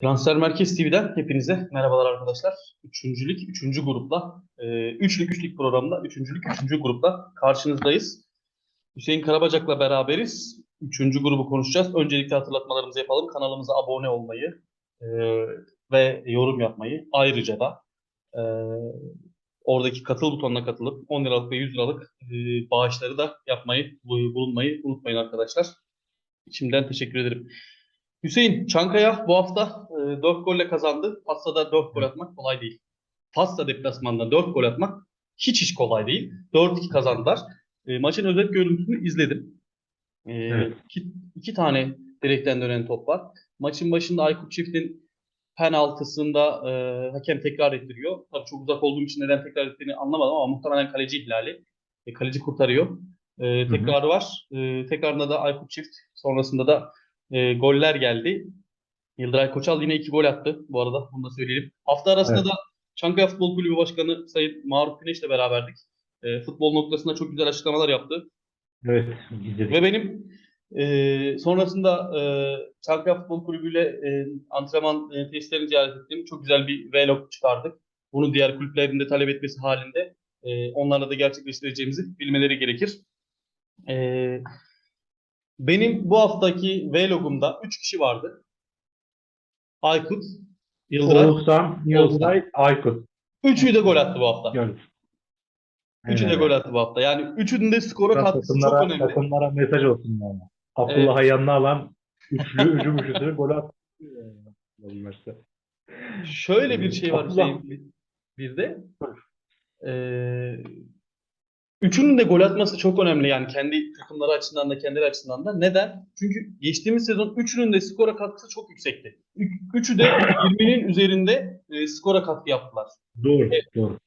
Transfer Merkez TV'den hepinize merhabalar arkadaşlar. Üçüncülük, üçüncü grupla, e, üçlük, üçlük programda, üçüncülük, üçüncü grupla karşınızdayız. Hüseyin Karabacak'la beraberiz. Üçüncü grubu konuşacağız. Öncelikle hatırlatmalarımızı yapalım. Kanalımıza abone olmayı e, ve yorum yapmayı. Ayrıca da e, oradaki katıl butonuna katılıp 10 liralık ve 100 liralık e, bağışları da yapmayı, bulunmayı unutmayın arkadaşlar. Şimdiden teşekkür ederim. Hüseyin, Çankaya bu hafta e, 4 golle kazandı. Passa'da 4 gol atmak kolay değil. Passa deplasmanda 4 gol atmak hiç hiç kolay değil. 4-2 kazandılar. E, maçın özet görüntüsünü izledim. E, Evet. iki, iki tane direkten dönen top var. Maçın başında Aykut Çift'in penaltısında e, hakem tekrar ettiriyor. Tabii çok uzak olduğum için neden tekrar ettiğini anlamadım ama muhtemelen kaleci ihlali. E, kaleci kurtarıyor. E, tekrarı var. E, tekrarında da Aykut Çift sonrasında da e, goller geldi. Yıldıray Koçal yine iki gol attı bu arada. Bunu da söyleyelim. Hafta arasında Evet. da Çankaya Futbol Kulübü Başkanı Sayın Maruf Güneş'le beraberdik. E, futbol noktasında çok güzel açıklamalar yaptı. Evet, izledik. Ve benim e, sonrasında e, Çankaya Futbol Kulübü ile e, antrenman e, tesislerini ziyaret ettim. Çok güzel bir vlog çıkardık. Bunu diğer kulüplerin de talep etmesi halinde e, onlarla da gerçekleştireceğimizi bilmeleri gerekir. E, benim bu haftaki vlogumda 3 kişi vardı. Aykut, Yıldıray. Oğuzhan, Yıldıray, Aykut. Üçü de gol attı bu hafta. Gördük. Üçü de Evet. gol attı bu hafta. Yani üçünün de skora Biraz katkısı çok takımlara, önemli. takımlara mesaj olsun yani. Abdullah'ı yanına alan üçlü hücum üçlüsü gol attı. Şöyle bir şey var Abdullah. Hüseyin bir- bir de. Ee, üçünün de gol atması çok önemli yani kendi takımları açısından da kendileri açısından da. Neden? Çünkü geçtiğimiz sezon üçünün de skora katkısı çok yüksekti. Üçü de 20'nin üzerinde e, skora katkı yaptılar. Doğru, doğru.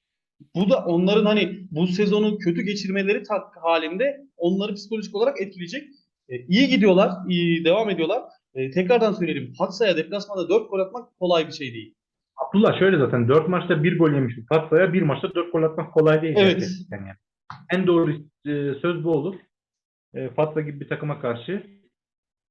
Bu da onların hani bu sezonu kötü geçirmeleri halinde onları psikolojik olarak etkileyecek. E, iyi gidiyorlar, iyi devam ediyorlar. E, tekrardan söyleyelim. Patsa'ya deplasmanda 4 gol atmak kolay bir şey değil. Abdullah şöyle zaten 4 maçta 1 gol yemişti. Patsa'ya 1 maçta 4 gol atmak kolay değil. Evet. yani. En doğru e, söz bu olur. E, Fatsa gibi bir takıma karşı.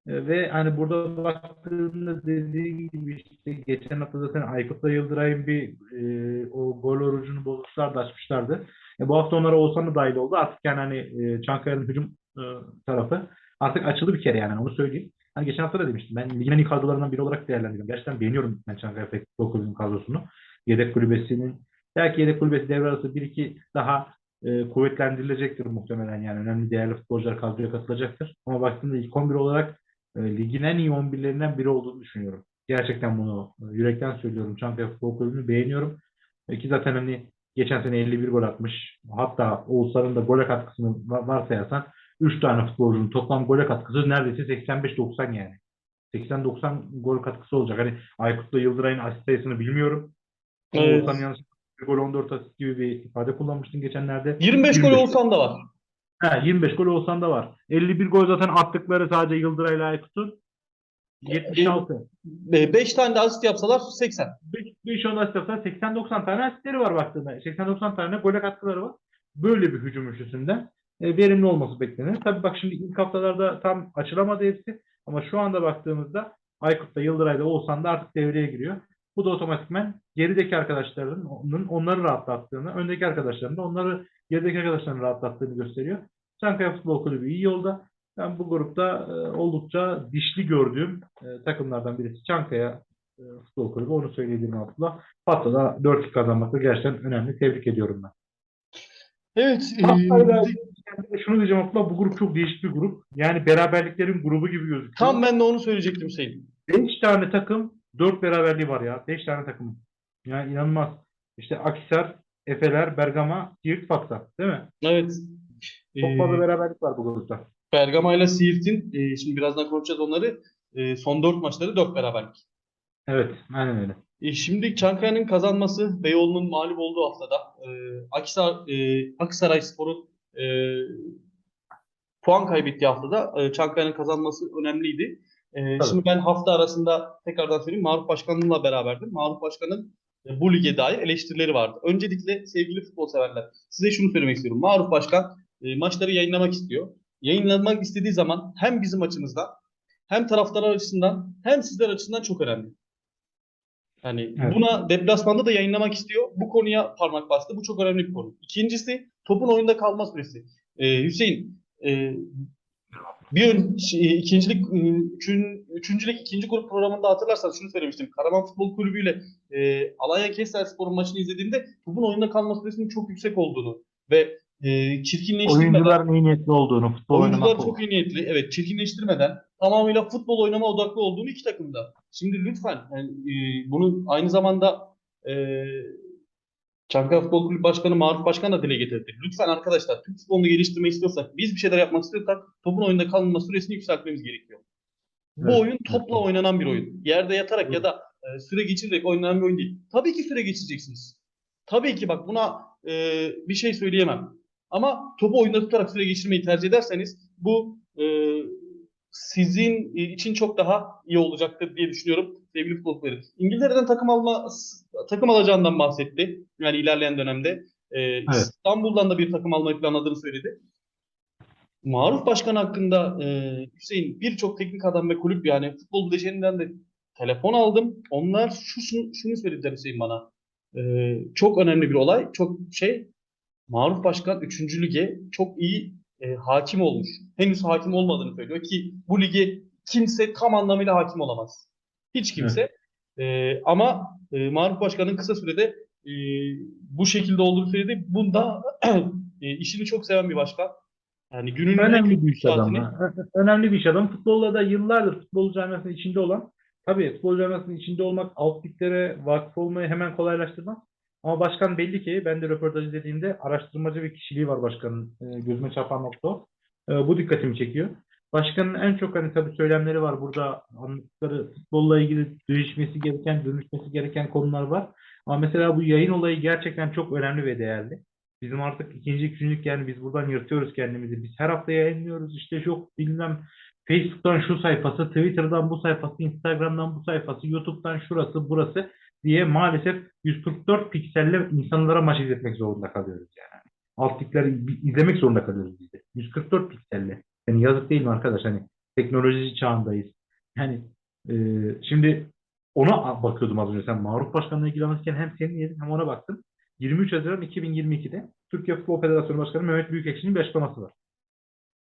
E, ve hani burada baktığında dediğim gibi işte geçen hafta zaten Aykut'la Yıldıray'ın bir e, o gol orucunu bozmuşlardı, açmışlardı. E, bu hafta onlara Oğuzhan da dahil oldu. Artık yani hani e, Çankaya'nın hücum e, tarafı artık açıldı bir kere yani onu söyleyeyim. Hani geçen hafta da demiştim. Ben ligin en iyi kadrolarından biri olarak değerlendiriyorum. Gerçekten beğeniyorum ben Çankaya Futbol Kulübü'nün kadrosunu. Yedek kulübesinin belki yedek kulübesi devre arası bir iki daha e, kuvvetlendirilecektir muhtemelen yani. Önemli değerli futbolcular kadroya katılacaktır. Ama baktığımda ilk 11 olarak e, ligin en iyi 11'lerinden biri olduğunu düşünüyorum. Gerçekten bunu e, yürekten söylüyorum. Çankaya Futbol Kulübü'nü beğeniyorum. E, ki zaten hani geçen sene 51 gol atmış. Hatta Oğuzlar'ın da gole katkısını va- varsayarsan 3 tane futbolcunun toplam gole katkısı neredeyse 85-90 yani. 80-90 gol katkısı olacak. Hani Aykut'la Yıldıray'ın asist sayısını bilmiyorum. Evet. Oğuzhan'ın yanlış gol 14 asist gibi bir ifade kullanmıştın geçenlerde. 25 gol 25. olsan da var. Ha, 25 gol olsan da var. 51 gol zaten attıkları sadece Yıldıray'la Aykut'un. 76. 5 tane de asist yapsalar 80. 5 10 asist yapsa 80-90 tane asistleri var baktığında. 80-90 tane gole katkıları var. Böyle bir hücum üçlüsünden e, verimli olması beklenir. Tabii bak şimdi ilk haftalarda tam açılamadı hepsi. Ama şu anda baktığımızda Aykut'ta, Yıldıray'da, Oğuzhan da artık devreye giriyor. Bu da otomatikmen gerideki arkadaşlarının onları rahatlattığını, öndeki arkadaşların da onları gerideki arkadaşlarını rahatlattığını gösteriyor. Çankaya Futbol Kulübü iyi yolda. Ben bu grupta e, oldukça dişli gördüğüm e, takımlardan birisi Çankaya e, Futbol Kulübü. Onu söyleyebilirim Abdullah. Hatta 4 kazanmak da gerçekten önemli. Tebrik ediyorum ben. Evet. e, şunu diyeceğim Abdullah bu grup çok değişik bir grup. Yani beraberliklerin grubu gibi gözüküyor. tam ben de onu söyleyecektim Hüseyin. 5 tane takım 4 beraberliği var ya. 5 tane takım. Yani inanılmaz. İşte Akhisar, Efeler, Bergama, Siirt, Fatsa. Değil mi? Evet. Çok Ee, fazla beraberlik var bu grupta. Bergama ile Siirt'in, e, şimdi birazdan konuşacağız onları, e, son 4 maçları 4 beraberlik. Evet. Aynen öyle. E, şimdi Çankaya'nın kazanması, Beyoğlu'nun mağlup olduğu haftada, e, Akhisar, e, Aksaray Spor'un e, puan kaybettiği haftada e, Çankaya'nın kazanması önemliydi. E, Tabii. şimdi ben hafta arasında tekrardan söyleyeyim, Maruf Başkan'la beraberdim. Maruf Başkan'ın bu lige dair eleştirileri vardı. Öncelikle sevgili futbol severler, size şunu söylemek istiyorum. Maruf Başkan e, maçları yayınlamak istiyor. Yayınlamak istediği zaman hem bizim açımızdan, hem taraftarlar açısından, hem sizler açısından çok önemli. Yani Evet. buna deplasmanda da yayınlamak istiyor. Bu konuya parmak bastı. Bu çok önemli bir konu. İkincisi topun oyunda kalma süresi. Ee, Hüseyin e, bir şey, ikincilik, e, üçün, üçüncülük ikinci grup programında hatırlarsan şunu söylemiştim. Karaman Futbol Kulübü ile e, Alanya Kestelspor'un maçını izlediğimde topun oyunda kalma süresinin çok yüksek olduğunu ve e, çirkinleştirmeden Oyuncuların iyi niyetli olduğunu, futbol Oyuncular oynamak çok iyi niyetli. Evet, çirkinleştirmeden tamamıyla futbol oynama odaklı olduğunu iki takımda. Şimdi lütfen yani, e, bunu aynı zamanda e, Çankaya Futbol Kulübü Başkanı Maruf Başkan da dile getirdi. Lütfen arkadaşlar Türk futbolunu geliştirmeyi istiyorsak, biz bir şeyler yapmak istiyorsak topun oyunda kalma süresini yükseltmemiz gerekiyor. Bu Evet, oyun topla oynanan bir oyun. Yerde yatarak ya da e, süre geçirerek oynanan bir oyun değil. Tabii ki süre geçireceksiniz. Tabii ki bak buna e, bir şey söyleyemem. Ama topu oyunda tutarak süre geçirmeyi tercih ederseniz bu e, sizin için çok daha iyi olacaktır diye düşünüyorum sevgili futbolcularım. İngiltere'den takım alma takım alacağından bahsetti. Yani ilerleyen dönemde. E, İstanbul'dan da bir takım almayı planladığını söyledi. Maruf Başkan hakkında e, Hüseyin birçok teknik adam ve kulüp yani futbol bileşeninden de telefon aldım. Onlar şu şunu, şunu söylediler Hüseyin bana. E, çok önemli bir olay. Çok şey Maruf Başkan 3. lige çok iyi e, hakim olmuş. Henüz hakim olmadığını söylüyor ki bu lige kimse tam anlamıyla hakim olamaz. Hiç kimse. E, ama e, Maruf Başkan'ın kısa sürede e, bu şekilde olduğunu söyledi. Bunda e, işini çok seven bir başkan. Yani günün Önemli bir iş adamı. saatini- Ö- Önemli bir iş adam. Futbolla da yıllardır futbol camiasının içinde olan, tabii futbol camiasının içinde olmak alt liglere vakıf olmayı hemen kolaylaştırmaz. Ama başkan belli ki ben de röportaj izlediğimde araştırmacı bir kişiliği var başkanın. E, gözüme çarpan nokta. E, bu dikkatimi çekiyor. Başkanın en çok hani tabii söylemleri var. Burada anlattıkları futbolla ilgili değişmesi gereken, dönüşmesi gereken konular var. Ama mesela bu yayın olayı gerçekten çok önemli ve değerli. Bizim artık ikinci, üçüncülük yani biz buradan yırtıyoruz kendimizi. Biz her hafta yayınlıyoruz. İşte yok bilmem Facebook'tan şu sayfası, Twitter'dan bu sayfası, Instagram'dan bu sayfası, YouTube'dan şurası, burası diye maalesef 144 pikselle insanlara maç izletmek zorunda kalıyoruz yani. Alt ligleri izlemek zorunda kalıyoruz biz de. 144 pikselle. Yani yazık değil mi arkadaş? Hani teknoloji çağındayız. Yani e, şimdi ona bakıyordum az önce. Sen Maruf Başkan'la ilgili anlatırken hem senin yerin hem ona baktım. 23 Haziran 2022'de Türkiye Futbol Federasyonu Başkanı Mehmet Büyükekşi'nin bir açıklaması var.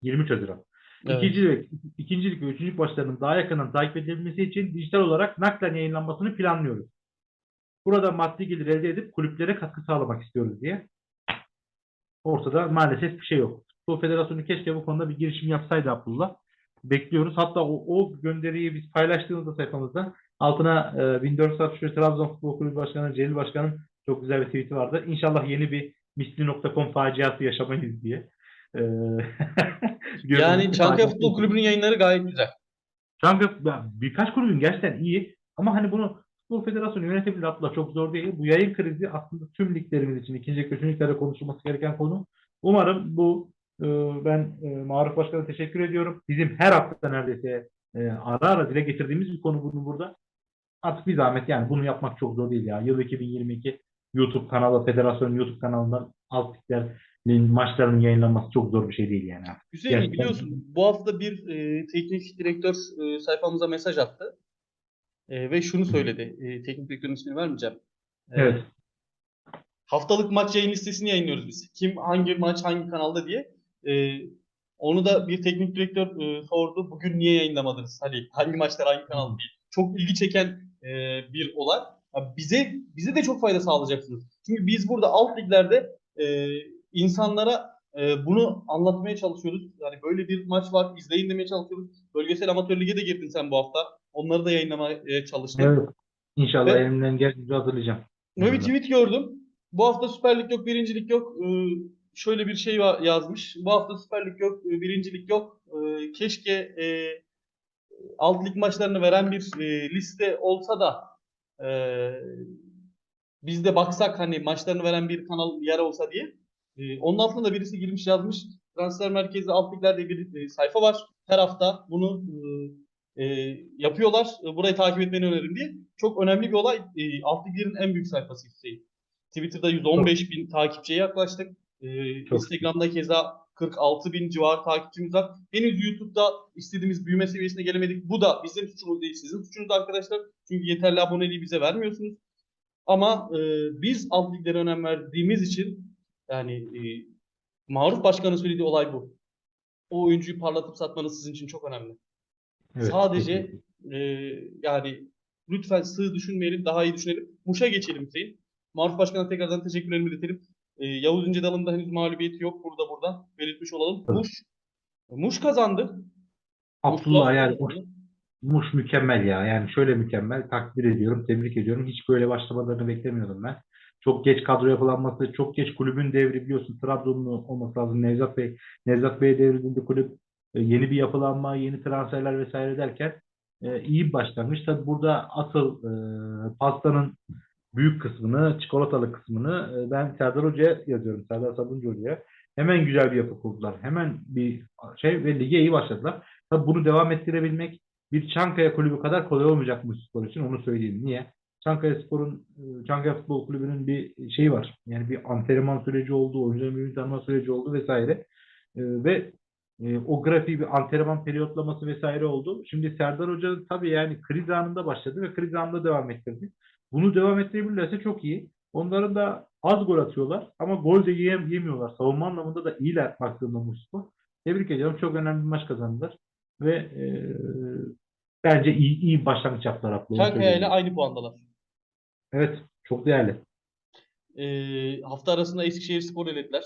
23 Haziran. Evet. İkincilik, ikincilik ve üçüncülük maçlarının daha yakından takip edilmesi için dijital olarak naklen yayınlanmasını planlıyoruz. Burada maddi gelir elde edip kulüplere katkı sağlamak istiyoruz diye. Ortada maalesef bir şey yok. Futbol Federasyonu keşke bu konuda bir girişim yapsaydı Abdullah. Bekliyoruz. Hatta o, o gönderiyi biz paylaştığımızda sayfamızda altına e, 1463 Trabzon Futbol Kulübü Başkanı Celil Başkan'ın çok güzel bir tweet'i vardı. İnşallah yeni bir misli.com faciası yaşamayız diye. E, Yani Çankaya Futbol Kulübü'nün yayınları gayet güzel. Çankaya ya birkaç kulübün gerçekten iyi ama hani bunu Futbol Federasyonu yönetebilir Abdullah çok zor değil. Bu yayın krizi aslında tüm liglerimiz için ikinci üçüncü konuşulması gereken konu. Umarım bu e, ben e, Maruf Başkan'a teşekkür ediyorum. Bizim her hafta neredeyse e, ara ara dile getirdiğimiz bir konu bunu burada. Artık bir zahmet yani bunu yapmak çok zor değil ya. Yıl 2022 YouTube kanalı, federasyon YouTube kanalından alt liglerin maçlarının yayınlanması çok zor bir şey değil yani. Hüseyin Gerçekten. biliyorsun bu hafta bir e, teknik direktör e, sayfamıza mesaj attı. E, ve şunu söyledi. E, teknik direktörün ismini vermeyeceğim. E, Evet. Haftalık maç yayın listesini yayınlıyoruz biz. Kim hangi maç hangi kanalda diye. E, onu da bir teknik direktör e, sordu. Bugün niye yayınlamadınız? Hani hangi maçlar hangi kanal diye. Çok ilgi çeken e, bir olay. Ya bize bize de çok fayda sağlayacaksınız. Çünkü biz burada alt liglerde e, insanlara e, bunu anlatmaya çalışıyoruz. Yani böyle bir maç var, izleyin demeye çalışıyoruz. Bölgesel amatör lige de girdin sen bu hafta. Onları da yayınlamaya çalıştık. Evet. İnşallah Ve- elimden geldiğince hazırlayacağım. Böyle bir tweet gördüm. Bu hafta Süper Lig yok, birincilik yok. Ee, şöyle bir şey yazmış. Bu hafta Süper Lig yok, e, birincilik yok. Ee, keşke e, alt lig maçlarını veren bir e, liste olsa da e, biz de baksak hani maçlarını veren bir kanal yer olsa diye. E, onun altına da birisi girmiş yazmış. Transfer Merkezi alt liglerde bir e, sayfa var. Her hafta bunu e, e, yapıyorlar. E, Burayı takip etmeni öneririm diye. Çok önemli bir olay. E, alt liglerin en büyük sayfası Hüseyin. Twitter'da 115 bin takipçiye yaklaştık. E, Çok. Instagram'da keza 46 bin civarı takipçimiz var. Henüz YouTube'da istediğimiz büyüme seviyesine gelemedik. Bu da bizim suçumuz değil, sizin suçunuz arkadaşlar. Çünkü yeterli aboneliği bize vermiyorsunuz. Ama e, biz alt liglere önem verdiğimiz için yani e, Maruf Başkan'ın söylediği olay bu. O oyuncuyu parlatıp satmanız sizin için çok önemli. Evet, Sadece e, yani lütfen sığ düşünmeyelim, daha iyi düşünelim. Muş'a geçelim Hüseyin. Maruf Başkan'a tekrardan teşekkürlerimi iletelim. E, Yavuz İncedalı'nın da henüz mağlubiyeti yok burada buradan belirtmiş olalım. Evet. Muş Muş kazandı. Abdullah Muş yani kazandı. Muş mükemmel ya. Yani şöyle mükemmel. Takdir ediyorum, tebrik ediyorum. Hiç böyle başlamalarını beklemiyordum ben. Çok geç kadro yapılanması, çok geç kulübün devri biliyorsun. Trabzonlu olması lazım. Nevzat Bey, Nevzat Bey devrildiğinde kulüp e, yeni bir yapılanma, yeni transferler vesaire derken e, iyi bir başlangıç. Tabii burada asıl e, pastanın büyük kısmını, çikolatalı kısmını ben Serdar Hoca'ya yazıyorum. Serdar Sabuncu Hoca'ya. Hemen güzel bir yapı kurdular. Hemen bir şey ve lige iyi başladılar. Tabii bunu devam ettirebilmek bir Çankaya kulübü kadar kolay olmayacak bu spor için onu söyleyeyim. Niye? Çankaya Spor'un, Çankaya Futbol Kulübü'nün bir şeyi var. Yani bir antrenman süreci oldu, oyuncuların birbirini tanıma süreci oldu vesaire. Ve e, o grafiği bir antrenman periyotlaması vesaire oldu. Şimdi Serdar Hoca tabii yani kriz anında başladı ve kriz anında devam ettirdi. Bunu devam ettirebilirlerse çok iyi. Onların da az gol atıyorlar ama gol de yiyem, yemiyorlar. Savunma anlamında da iyiler baktığımda spor. Tebrik ediyorum. Çok önemli bir maç kazandılar. Ve e, bence iyi, iyi başlangıç yaptılar. Çankaya ile aynı puandalar. Evet. Çok değerli. E, hafta arasında Eskişehir Spor elediler.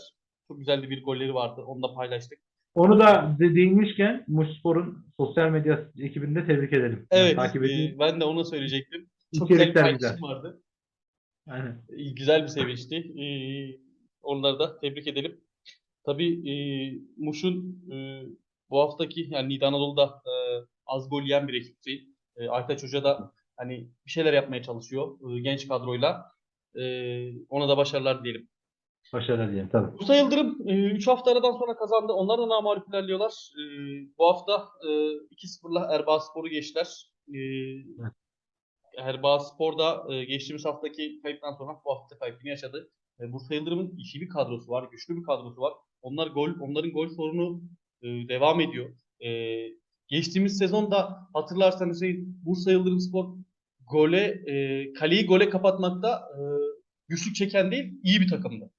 Çok güzel bir golleri vardı. Onu da paylaştık. Onu da de- değinmişken Muşspor'un sosyal medya ekibini de tebrik edelim. Yani Evet, takip e, edin. ben de onu söyleyecektim. Çok güzel bir İçerikler güzel. paylaşım vardı. Aynen. E, Güzel bir sevinçti. E, onları da tebrik edelim. Tabii e, Muş'un e, bu haftaki yani Niğde Anadolu'da e, az gol yiyen bir ekip değil. E, Aytaç Hoca da hani bir şeyler yapmaya çalışıyor e, genç kadroyla. E, ona da başarılar diyelim. Başarılar diyelim tabii. Musa Yıldırım 3 hafta aradan sonra kazandı. Onlar da namağlup ilerliyorlar. E, bu hafta e, 2-0'la Erbaa Spor'u geçtiler. E, Erbaa Spor da e, geçtiğimiz haftaki kayıptan sonra bu hafta kaybını yaşadı. E, Bursa Yıldırım'ın iyi bir kadrosu var, güçlü bir kadrosu var. Onlar gol, onların gol sorunu e, devam ediyor. E, geçtiğimiz sezonda hatırlarsanız Hüseyin, Bursa Yıldırım Spor gole, e, kaleyi gole kapatmakta e, güçlük çeken değil, iyi bir takımdı.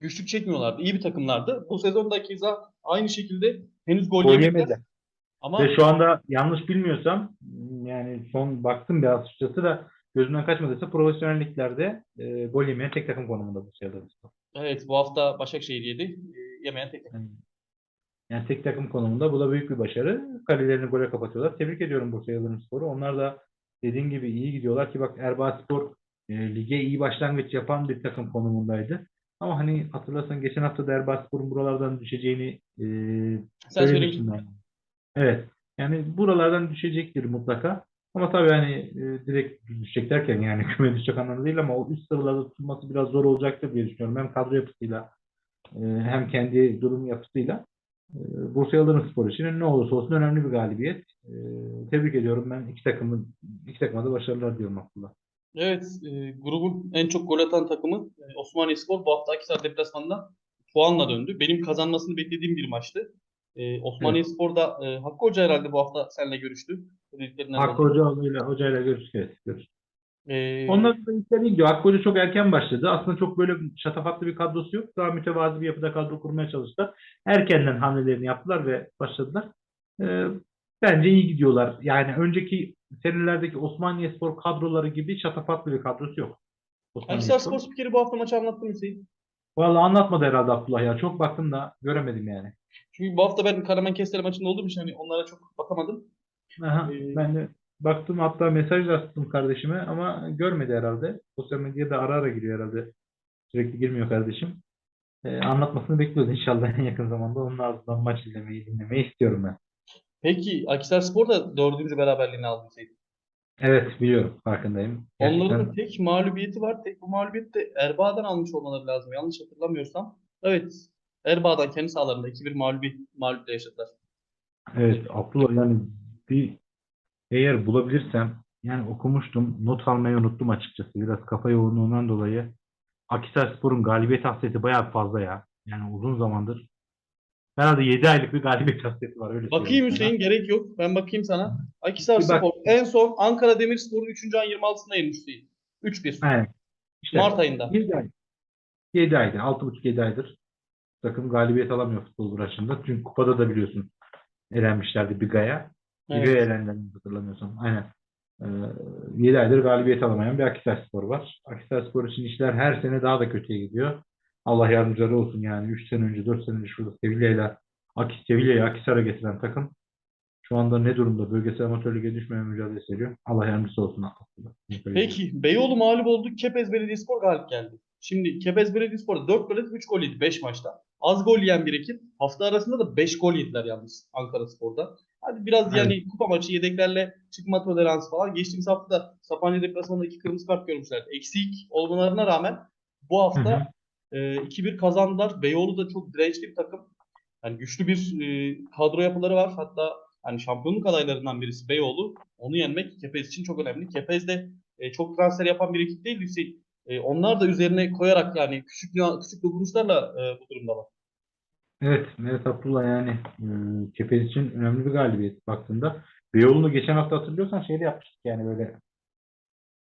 Güçlük çekmiyorlardı, iyi bir takımlardı. Bu sezonda keza aynı şekilde henüz gol, Gol yemediler. Ama Ve şu anda yanlış bilmiyorsam yani son baktım biraz açıkçası da gözümden kaçmadıysa profesyonel liglerde e, gol yemeyen tek takım konumunda bu sayıda. evet bu hafta Başakşehir yedi. E, yemeyen tek takım. Yani, yani tek takım konumunda bu da büyük bir başarı. Kalelerini gole kapatıyorlar. Tebrik ediyorum Bursa Yıldırım Spor'u. Onlar da dediğin gibi iyi gidiyorlar ki bak Erbaa Spor e, lige iyi başlangıç yapan bir takım konumundaydı. Ama hani hatırlarsan geçen hafta da Erbaa Spor'un buralardan düşeceğini e, Sen söylemiştin. Evet. Yani buralardan düşecektir mutlaka. Ama tabii hani e, direkt düşecek derken yani küme düşecek anlamında değil ama o üst sıralarda tutulması biraz zor olacaktır diye düşünüyorum. Hem kadro yapısıyla e, hem kendi durum yapısıyla. E, Bursa Yıldırım Spor için ne olursa olsun önemli bir galibiyet. E, tebrik ediyorum ben iki takımın iki takıma da başarılar diyorum Abdullah. Evet, e, grubun en çok gol atan takımı e, Osmaniyespor bu hafta Akhisar deplasmanında puanla döndü. Benim kazanmasını beklediğim bir maçtı. E, Osmaniyespor da e, Hakkı Hoca herhalde bu hafta seninle görüştü. Hakkı. Hoca ile hocayla görüştük. Görüştük. E, Onlar da işler iyi gidiyor. Hakkı Hoca çok erken başladı. Aslında çok böyle şatafatlı bir kadrosu yok. Daha mütevazi bir yapıda kadro kurmaya çalıştılar. Erkenden hamlelerini yaptılar ve başladılar. Ee, bence iyi gidiyorlar. Yani önceki senelerdeki Osmaniyespor kadroları gibi şatafatlı bir kadrosu yok. Akhisar Spor Spikeri bu hafta maçı anlattı mı Hüseyin? Vallahi anlatmadı herhalde Abdullah ya. Çok baktım da göremedim yani. Çünkü bu hafta ben Karaman Kestel maçında olduğum için hani onlara çok bakamadım. Aha, Ee, ben de baktım hatta mesaj da attım kardeşime ama görmedi herhalde. Sosyal medyada ara ara giriyor herhalde. Sürekli girmiyor kardeşim. Ee, anlatmasını bekliyoruz inşallah en yakın zamanda. Onun ardından maç izlemeyi, dinlemeyi istiyorum ben. Peki Akhisar Spor da dördüncü beraberliğini aldı Hüseyin. Evet biliyorum farkındayım. Onların da tek mağlubiyeti var. Tek bu mağlubiyeti de Erbaa'dan almış olmaları lazım. Yanlış hatırlamıyorsam. Evet. Erbaa'dan kendi sahalarında 2-1 mağlubiyet, mağlubiyetle yaşadılar. evet Abdullah yani bir eğer bulabilirsem yani okumuştum not almayı unuttum açıkçası. Biraz kafa yoğunluğundan dolayı Akhisarspor'un galibiyet hasreti bayağı fazla ya. Yani uzun zamandır Herhalde 7 aylık bir galibiyet hasreti var. Öyle Bakayım. Hüseyin gerek yok. Ben bakayım sana. Akisar Bir bak. Spor. En son Ankara Demirspor'u 3. ayın 26'sında yenmiş Hüseyin. 3-1. Aynen. İşte Mart ayında. 7 ay. 7 aydır. 6,5-7 aydır. Takım galibiyet alamıyor futbol branşında. Çünkü kupada da biliyorsun elenmişlerdi Biga'ya. Evet. Biga'ya elendiler hatırlamıyorsam. Aynen. Ee, 7 aydır galibiyet alamayan bir Akhisar Spor var. Akhisar Spor için işler her sene daha da kötüye gidiyor. Allah yardımcıları olsun yani. 3 sene önce, 4 sene önce şurada Sevilla'yla Akis, Sevilla'yı Akhisar'a getiren takım şu anda ne durumda? Bölgesel amatör lige düşmeme mücadelesi veriyor. Allah yardımcısı olsun. Peki Beyoğlu mağlup oldu. Kepez Belediyespor galip geldi. Şimdi Kepez Belediyespor 4 gol 3 gol yedi 5 maçta. Az gol yiyen bir ekip. Hafta arasında da 5 gol yediler yalnız Ankara Spor'da. Hadi biraz yani kupa maçı yedeklerle çıkma toleransı falan. Geçtiğimiz hafta da Sapanca deplasmanında 2 kırmızı kart görmüşlerdi. Eksik olmalarına rağmen bu hafta e, 2-1 kazandılar. Beyoğlu da çok dirençli bir takım. Yani güçlü bir e, kadro yapıları var. Hatta hani şampiyonluk adaylarından birisi Beyoğlu. Onu yenmek Kepez için çok önemli. Kepez de e, çok transfer yapan bir ekip değil. E, onlar da üzerine koyarak yani küçük küçük dokunuşlarla e, bu durumdalar. Evet, evet Abdullah yani e, Kepez için önemli bir galibiyet baktığında. Beyoğlu'nu geçen hafta hatırlıyorsan şeyde yapmıştık yani böyle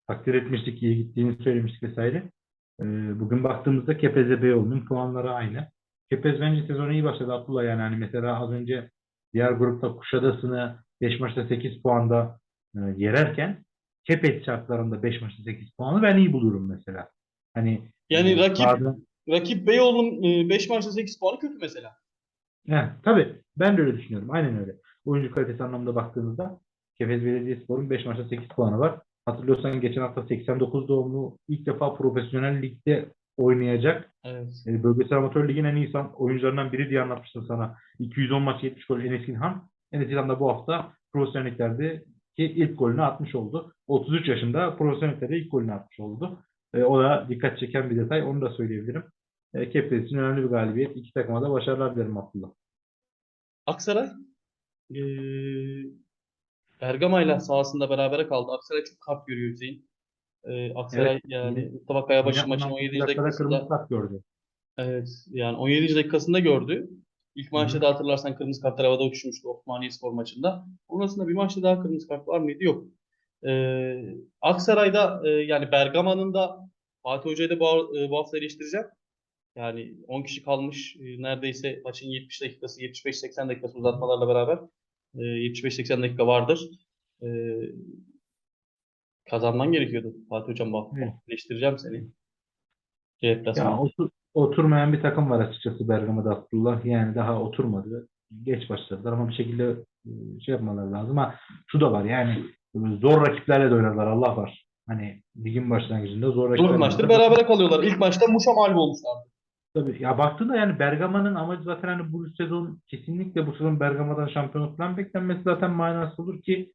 takdir etmiştik, iyi gittiğini söylemiştik vesaire. E, bugün baktığımızda Kepez'le Beyoğlu'nun puanları aynı. Kepez bence sezonu iyi başladı Abdullah yani hani mesela az önce diğer grupta Kuşadası'nı 5 maçta 8 puanda e, yererken Kepez şartlarında 5 maçta 8 puanı ben iyi buluyorum mesela. Hani Yani e, rakip bazen- rakip Beyoğlu'nun 5 maçta 8 puanı kötü mesela. He, tabii. Ben de öyle düşünüyorum. Aynen öyle. Oyuncu kalitesi anlamında baktığımızda Kefes Belediyespor'un 5 maçta 8 puanı var. Hatırlıyorsan geçen hafta 89 doğumlu ilk defa profesyonel ligde oynayacak. Evet. E, Bölgesel Amatör Lig'in en iyi oyuncularından biri diye anlatmıştım sana. 210 maç 70 gol Enes İlhan. Enes İlhan da bu hafta profesyonelliklerde ki ilk golünü atmış oldu. 33 yaşında profesyonelliklerde ilk golünü atmış oldu. E, o da dikkat çeken bir detay. Onu da söyleyebilirim. E, Kepes için önemli bir galibiyet. İki takıma da başarılar dilerim Abdullah. Aksaray e, Bergama'yla sahasında berabere kaldı. Aksaray çok kart görüyor Hüseyin. E, Aksaray Evet. yani Mustafa Kayabaşı maçın Oynatmadan 17. dakikada dakikasında kart gördü. Evet yani 17. dakikasında gördü. İlk maçta da hatırlarsan kırmızı kartlar havada uçuşmuştu Osmaniye Spor maçında. Sonrasında bir maçta daha kırmızı kart var mıydı? Yok. Ee, Aksaray'da e, yani Bergama'nın da Fatih Hoca'yı da bu, e, bu hafta eleştireceğim. Yani 10 kişi kalmış. E, neredeyse maçın 70 dakikası, 75-80 dakikası uzatmalarla beraber e, 75-80 dakika vardır. E, kazanman gerekiyordu Fatih Hocam hafta. Evet. Eleştireceğim seni. C Ya otur- oturmayan bir takım var açıkçası Bergama'da Abdullah. Yani daha oturmadı. Geç başladılar ama bir şekilde e, şey yapmaları lazım. Ha şu da var yani zor rakiplerle de oynadılar Allah var. Hani ligin başlangıcında zor Zor rakiplerle maçları oynadılar. berabere kalıyorlar. İlk maçta Muş'a mağlup olmuşlardı. Tabii ya baktığında yani Bergama'nın amacı zaten hani bu sezon kesinlikle bu sezon Bergama'dan şampiyonluk falan beklenmesi zaten manası olur ki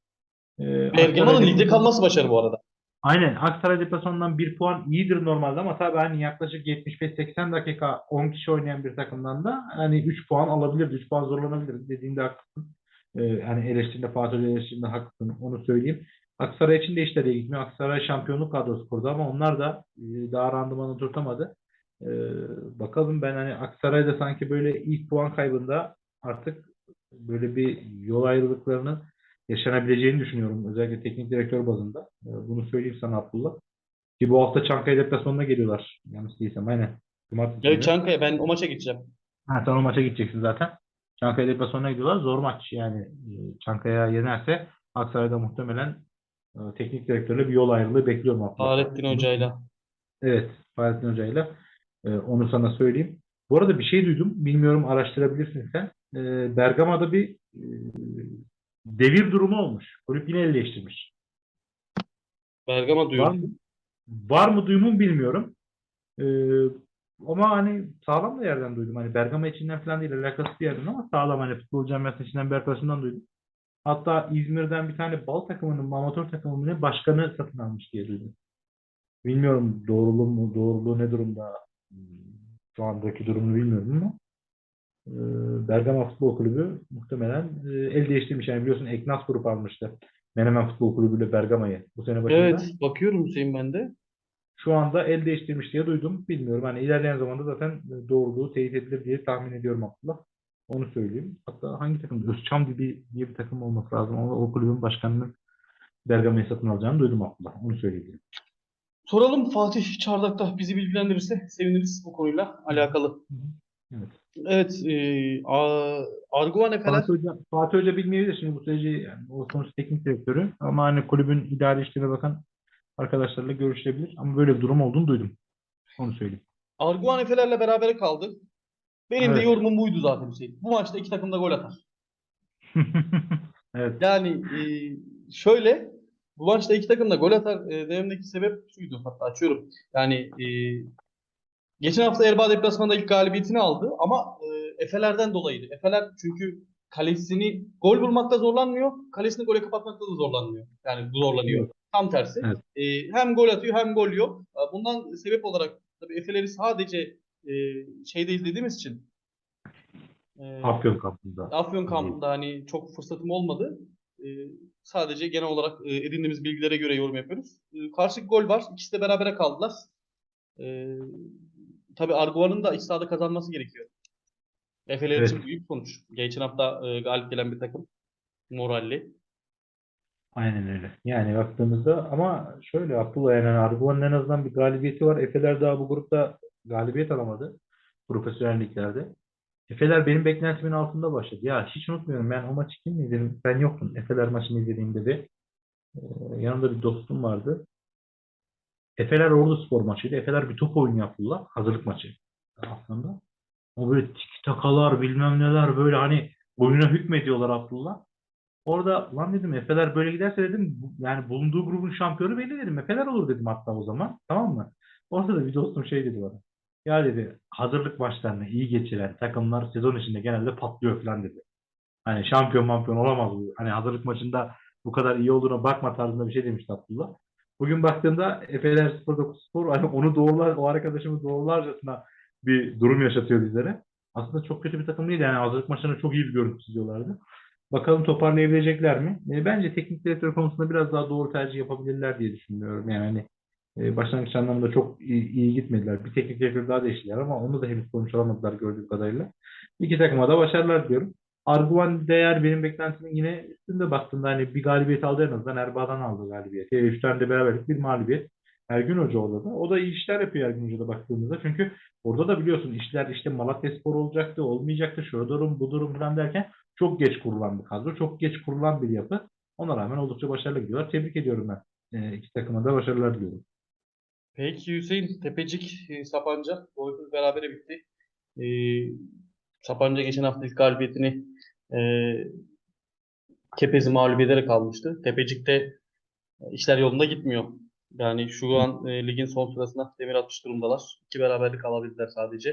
e, Bergama'nın Aksaray- ligde kalması başarı bu arada. Aynen. Aksaray deplasmanından bir puan iyidir normalde ama tabii hani yaklaşık 75-80 dakika 10 kişi oynayan bir takımdan da hani 3 puan alabilirdi. 3 puan zorlanabilirdi. Dediğinde haklısın. Ee, hani eleştirinde Fatih Hoca eleştirinde haklısın. Onu söyleyeyim. Aksaray için de işler iyi gitmiyor. Aksaray şampiyonluk kadrosu kurdu ama onlar da e, daha randımanı tutamadı. Ee, bakalım ben hani Aksaray'da sanki böyle ilk puan kaybında artık böyle bir yol ayrılıklarının yaşanabileceğini düşünüyorum. Özellikle teknik direktör bazında. Ee, Bunu söyleyeyim sana Abdullah. Ki bu hafta Çankaya deplasmanına geliyorlar. Yanlış değilsem aynen. Cumartesi Evet. Çankaya ben o maça gideceğim. Ha, sen o maça gideceksin zaten. Çankaya deplasmanına gidiyorlar. Zor maç yani. Ee, Çankaya yenerse Aksaray'da muhtemelen e, teknik direktörle bir yol ayrılığı bekliyorum Abdullah. Fahrettin Hoca'yla. Evet, Fahrettin Hoca'yla. Ee, onu sana söyleyeyim. Bu arada bir şey duydum. Bilmiyorum araştırabilirsin sen. Ee, Bergama'da bir e, devir durumu olmuş. Kulüp yine el değiştirmiş. Bergama Var duyuyor. mı? Var mı duyumum bilmiyorum. Ee, ama hani sağlam da yerden duydum. Hani Bergama içinden falan değil alakası bir yerden ama sağlam hani futbol camiası içinden bir arkadaşımdan duydum. Hatta İzmir'den bir tane bal takımının amatör takımının başkanı satın almış diye duydum. Bilmiyorum doğruluğu mu, doğruluğu ne durumda şu andaki durumunu bilmiyorum ama e, Bergama Futbol Kulübü muhtemelen e, el değiştirmiş. Yani biliyorsun Eknas Grup almıştı. Menemen Futbol Kulübü ile Bergama'yı bu sene başında. Evet bakıyorum Hüseyin ben de. Şu anda el değiştirmiş diye duydum. Bilmiyorum. Hani ilerleyen zamanda zaten doğruluğu teyit edilir diye tahmin ediyorum Abdullah. Onu söyleyeyim. Hatta hangi takım? Özçam gibi diye bir takım olması lazım. O, o kulübün başkanının Bergama'yı satın alacağını duydum Abdullah. Onu söyleyeyim. Soralım Fatih Çardak'ta bizi bilgilendirirse seviniriz bu konuyla alakalı. Evet. Evet, e, A- Arguvan Efeler Fatih Hoca, Fatih Hoca bilmeyebilir şimdi bu süreci yani o sonuç teknik direktörü ama hani kulübün idari işlerine bakan arkadaşlarla görüşebilir ama böyle bir durum olduğunu duydum. Onu söyleyeyim. Arguvan Efeler'le berabere kaldı. Benim de Evet. yorumum buydu zaten Hüseyin. Bu maçta iki takım da gol atar. evet. Yani e, şöyle bu maçta iki takım da gol atar e, dememdeki sebep şuydu hatta açıyorum. Yani e, geçen hafta Erbaa deplasmanında ilk galibiyetini aldı ama e, Efeler'den dolayıydı. Efeler çünkü kalesini gol bulmakta zorlanmıyor. Kalesini gole kapatmakta da zorlanmıyor. Yani zorlanıyor. Tam tersi. Evet. E, hem gol atıyor hem gol yiyor. E, Bundan sebep olarak tabii Efeler'i sadece e, şeyde izlediğimiz için e, Afyon kampında. Afyon kampında hani çok fırsatım olmadı. Ee, sadece genel olarak e, edindiğimiz bilgilere göre yorum yapıyoruz. Ee, karşılık gol var. İkisi de berabere kaldılar. Ee, tabii Arguvan'ın da iç sahada kazanması gerekiyor. Efeler Evet. için büyük sonuç. Geçen hafta e, galip gelen bir takım. Moralli. Aynen öyle. Yani baktığımızda ama şöyle Abdullah yani Arguvan'ın en azından bir galibiyeti var. Efeler daha bu grupta galibiyet alamadı. Profesyonel liglerde. Efeler benim beklentimin altında başladı. Ya hiç unutmuyorum ben o maçı kim izledim? Ben yoktum. Efeler maçını izlediğimde de e, yanımda bir dostum vardı. Efeler Ordu Spor maçıydı. Efeler bir top oyunu yaptılar. Hazırlık maçı aslında. O böyle tiki takalar bilmem neler böyle hani oyuna hükmediyorlar Abdullah. Orada lan dedim Efeler böyle giderse dedim yani bulunduğu grubun şampiyonu belli dedim. Efeler olur dedim hatta o zaman. Tamam mı? Orada da bir dostum şey dedi bana. Ya dedi hazırlık maçlarını iyi geçiren takımlar sezon içinde genelde patlıyor falan dedi. Hani şampiyon mampiyon olamaz bu. Hani hazırlık maçında bu kadar iyi olduğuna bakma tarzında bir şey demişti Abdullah. Bugün baktığımda Efeler Spor 9 Spor hani onu doğrular, o arkadaşımı doğrularcasına bir durum yaşatıyor bizlere. Aslında çok kötü bir takım değil yani hazırlık maçlarında çok iyi bir görüntü çiziyorlardı. Bakalım toparlayabilecekler mi? E, bence teknik direktör konusunda biraz daha doğru tercih yapabilirler diye düşünüyorum. Yani hani e, başlangıç anlamında çok iyi, iyi gitmediler. Bir teknik direktör daha değiştiler ama onu da henüz sonuç gördüğüm kadarıyla. İki takıma da başarılar diyorum. Arguvan değer benim beklentimin yine üstünde baktığımda hani bir galibiyet aldı en azından Erbaa'dan aldı galibiyeti. E, üç tane de beraberlik bir mağlubiyet. Ergün Hoca orada da. O da iyi işler yapıyor Ergün Hoca'da baktığımızda. Çünkü orada da biliyorsun işler işte Malatya Spor olacaktı, olmayacaktı, şu durum, bu durum falan derken çok geç kurulan bir kadro, çok geç kurulan bir yapı. Ona rağmen oldukça başarılı gidiyorlar. Tebrik ediyorum ben. E, iki takıma da başarılar diliyorum. Peki Hüseyin Tepecik e, Sapanca golü berabere bitti. E, Sapanca geçen hafta ilk galibiyetini e, Kepez'i mağlup ederek almıştı. Tepecik'te e, işler yolunda gitmiyor. Yani şu an e, ligin son sırasında demir atmış durumdalar. İki beraberlik alabildiler sadece.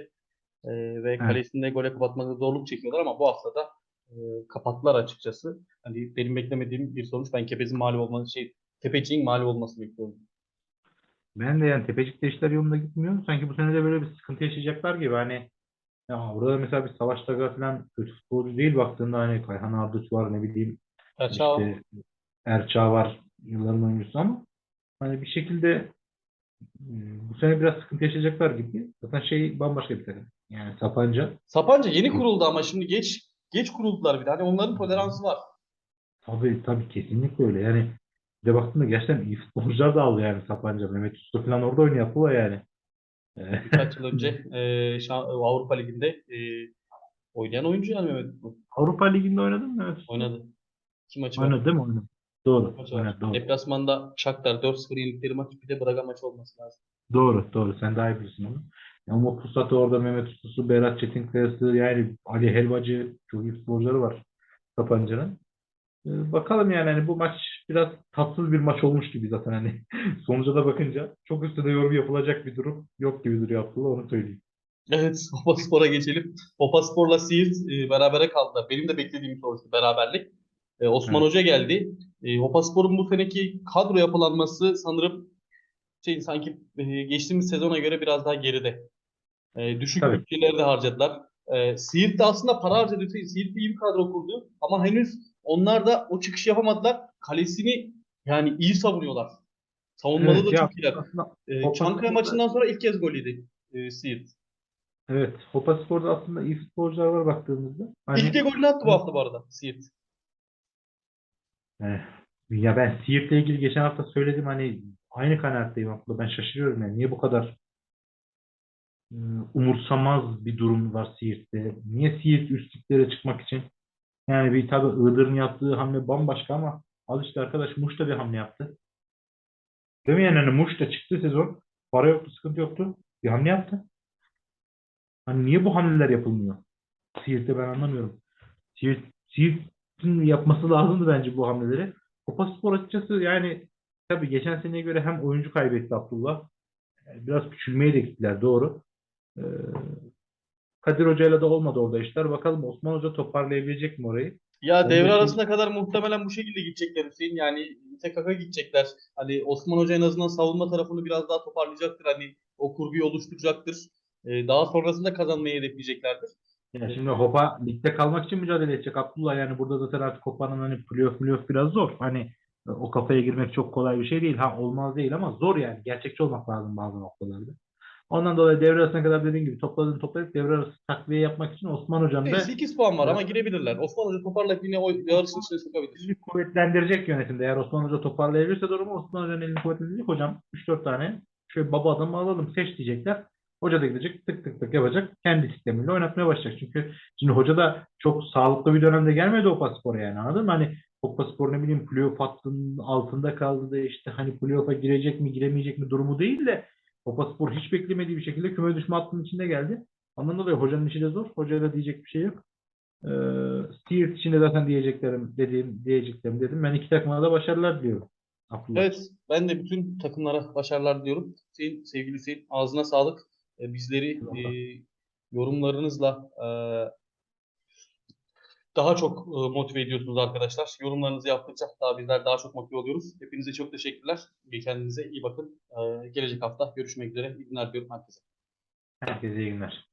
E, ve kalesinde gole kapatmakta zorluk çekiyorlar ama bu hafta da e, kapattılar açıkçası. Hani benim beklemediğim bir sonuç. Ben Kepez'in mağlup olması şey Tepecik'in mağlup olmasını bekliyorum. Ben de yani Tepecik'te işler yolunda gitmiyor. Sanki bu sene de böyle bir sıkıntı yaşayacaklar gibi. Hani ya burada mesela bir Savaş Taga falan kötü futbolcu değil baktığında hani Kayhan Ardıç var ne bileyim Erçağ işte Erçağ var yılların oyuncusu ama hani bir şekilde e, bu sene biraz sıkıntı yaşayacaklar gibi. Zaten şey bambaşka bir takım. Yani Sapanca Sapanca yeni kuruldu ama şimdi geç geç kuruldular bir de. Hani onların toleransı var. tabii tabii kesinlikle öyle. Yani bir de baktığında gerçekten iyi futbolcular da aldı yani Sapanca. Mehmet Usta falan orada oynuyor yapıyor yani. E, Birkaç yıl önce e, Şa- Avrupa Ligi'nde e, oynayan oyuncu yani Mehmet Utlu. Avrupa Ligi'nde oynadın mı? Evet. Oynadı. İki maçı var. Oynadı değil mi? Oynadı. Doğru. Maçı var. Oynadı, doğru. Deplasmanda Shakhtar 4-0 yenildikleri maç bir de Braga maçı olması lazım. Doğru, doğru. Sen daha iyi bilirsin onu. Ya Umut Pusat'ı orada, Mehmet Ustası, Berat Çetinkaya'sı, yani Ali Helvacı çok iyi futbolcuları var Sapanca'nın. Ee, bakalım yani hani bu maç biraz tatsız bir maç olmuş gibi zaten hani sonuca da bakınca çok üstüne yorum yapılacak bir durum yok gibi duruyor Abdullah onu söyleyeyim. Evet, Hopaspor'a geçelim. Hopaspor'la Siirt e, berabere kaldılar. Benim de beklediğim sonuçtu beraberlik. E, Osman Evet. Hoca geldi. E, Hopaspor'un bu seneki kadro yapılanması sanırım şey sanki e, geçtiğimiz sezona göre biraz daha geride. E, düşük bütçeleri de harcadılar. E, Siirt de aslında para harcadı. Siirt iyi bir kadro kurdu. Ama henüz onlar da o çıkış yapamadılar. Kalesini yani iyi savunuyorlar. Savunmada Evet, da çok iyiler. E, Hopaspor- Çankaya maçından sonra ilk kez gol yedi e, Siirt. Evet. Hopa Spor'da aslında iyi futbolcular var baktığımızda. Hani, İlk de golünü attı bu hafta bu arada Siirt. eh, ya ben Siirt'le ilgili geçen hafta söyledim hani aynı kanaatteyim aslında. Ben şaşırıyorum yani. Niye bu kadar e, umursamaz bir durum var Siirt'te? Niye Siirt üstlüklere çıkmak için? Yani bir tabii Iğdır'ın yaptığı hamle bambaşka ama al işte arkadaş Muş da bir hamle yaptı. Değil mi yani? Hani Muş da çıktı sezon. Para yoktu, sıkıntı yoktu. Bir hamle yaptı. Hani niye bu hamleler yapılmıyor? Siirt'te ben anlamıyorum. Siirt, Siirt'in yapması lazımdı bence bu hamleleri. Kupa Spor açıkçası yani tabii geçen seneye göre hem oyuncu kaybetti Abdullah. Biraz küçülmeye de gittiler doğru. Ee, Kadir Hoca'yla da olmadı orada işler. Bakalım Osman Hoca toparlayabilecek mi orayı? Ya devre Ondaki- arasına kadar muhtemelen bu şekilde gidecekler Hüseyin. Yani TKK gidecekler. Hani Osman Hoca en azından savunma tarafını biraz daha toparlayacaktır. Hani o kurguyu oluşturacaktır. Ee, daha sonrasında kazanmayı hedefleyeceklerdir. Yani şimdi Hopa ligde kalmak için mücadele edecek Abdullah. Yani burada zaten artık Hopa'nın hani playoff playoff biraz zor. Hani o kafaya girmek çok kolay bir şey değil. Ha olmaz değil ama zor yani. Gerçekçi olmak lazım bazı noktalarda. Ondan dolayı devre arasına kadar dediğim gibi topladığını toplayıp devre arası takviye yapmak için Osman Hocam da 8 puan var ama girebilirler. Osman Hoca toparlayıp yine o yarışın içine sokabilir. kuvvetlendirecek yönetimde. Eğer Osman Hoca toparlayabilirse durumu Osman Hoca'nın elini kuvvetlendirecek. Hocam 3-4 tane şöyle baba adamı alalım seç diyecekler. Hoca da gidecek tık tık tık yapacak. Kendi sistemiyle oynatmaya başlayacak. Çünkü şimdi hoca da çok sağlıklı bir dönemde gelmedi Hopa Spor'a yani anladın mı? Hani Hopa Spor ne bileyim playoff hattının altında kaldı da işte hani playoff'a girecek mi giremeyecek mi durumu değil de Hopa Spor hiç beklemediği bir şekilde küme düşme hattının içinde geldi. Ondan dolayı hocanın işi de zor. Hocaya da diyecek bir şey yok. Ee, Steers için de zaten diyeceklerim dediğim diyeceklerim dedim. Ben iki takıma da başarılar diliyorum. Abdullah. Evet, ben de bütün takımlara başarılar diliyorum. Hüseyin, sevgili Hüseyin, ağzına sağlık. Ee, bizleri e, yorumlarınızla e, daha çok e, motive ediyorsunuz arkadaşlar. Yorumlarınızı yaptıkça daha bizler daha çok motive oluyoruz. Hepinize çok teşekkürler. Kendinize iyi bakın. Ee, gelecek hafta görüşmek üzere. İyi günler diyorum herkese. Herkese iyi günler.